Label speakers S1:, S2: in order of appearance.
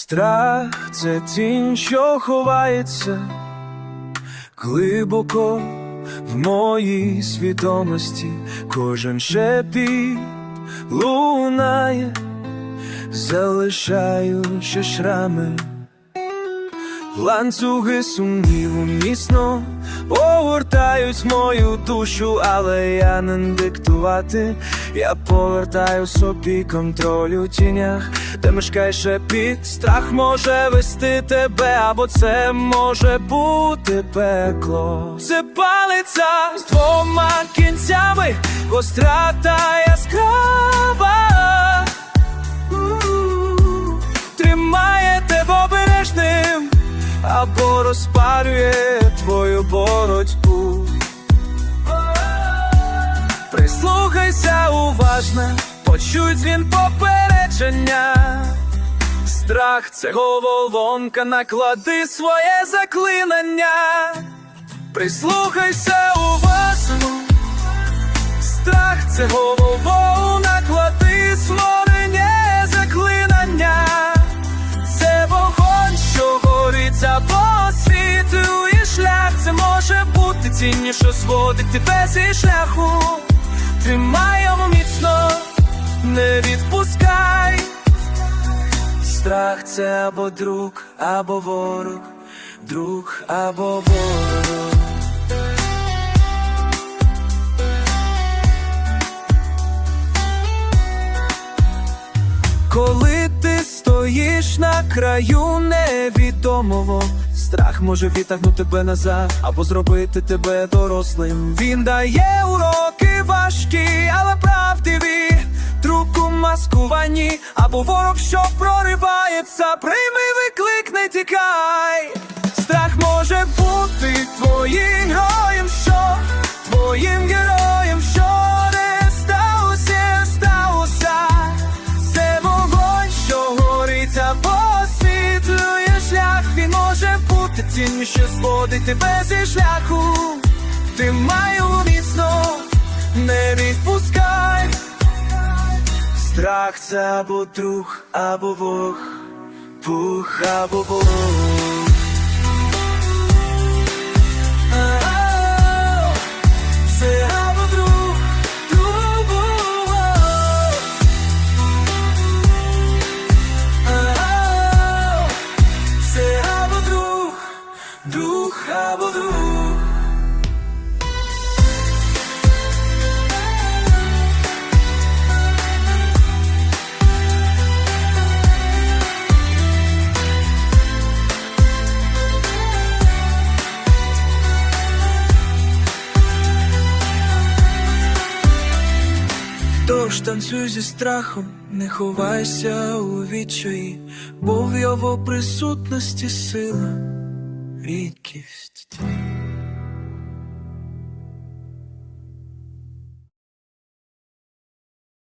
S1: Страх це тінь, що ховається глибоко в моїй свідомості, кожен шепіт лунає, залишаючи шрами. Ланцюги сумніву міцно огортають мою душу, але я не диктувати. Я повертаю собі контроль у тінях, де мешкає шепіт. Страх може вести тебе, або це може бути пекло. Це палиця з двома кінцями, гостра та яскрава. Або розпарює твою боротьбу. Прислухайся уважно, почуй дзвін попередження. Страх це головоломка, наклади своє заклинання. Прислухайся уважно, страх це головоломка, бути що зводить тебе зі шляху. Тримай його міцно, не відпускай. Страх це або друг, або ворог, друг або ворог. Коли ти на краю невідомого, страх може відтягнути тебе назад або зробити тебе дорослим. Він дає уроки важкі, але правдиві. Друг у маскуванні, або ворог, що проривається. Прийми виклик, не тікай. Страх може бути твоїм тінню, що зводить тебе зі шляху. Ти маю міцно, не відпускай. Страх це або друг, або вог, пух або вог. Друг або друг. Тож танцюй зі страхом, не ховайся у відчаї, бо в його присутності сила, Við kist tvið